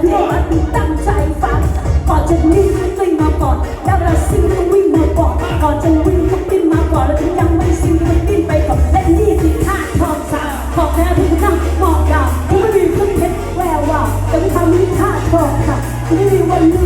เพลงมาดูตั้งใจฟังกอนจะวิ่งก็กลิ้งมาก่อนแวเราซิ่งก็วิ่งมาก่อกอนจะวิ่งก็กลิ้งมาก่อแล้ถึงยังไม่ซิ่งก็กลิ้งไปก่อและนี่คืท่าทองสาขอบแท้ที่คุณนั่งหมอกดาคุณไม่มีเพื่อเพชรแวววาวแต่ทำนี้ท่าทองค่คุณไม่มี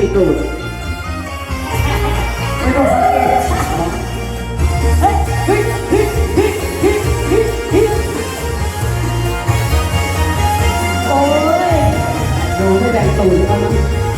ตีตูดไม่ต้องสังเกตเฮ้เฮ้ฮ้ฮ้ฮ้ฮ้โอ้ยดูไม่แบ่งตูดกันนะ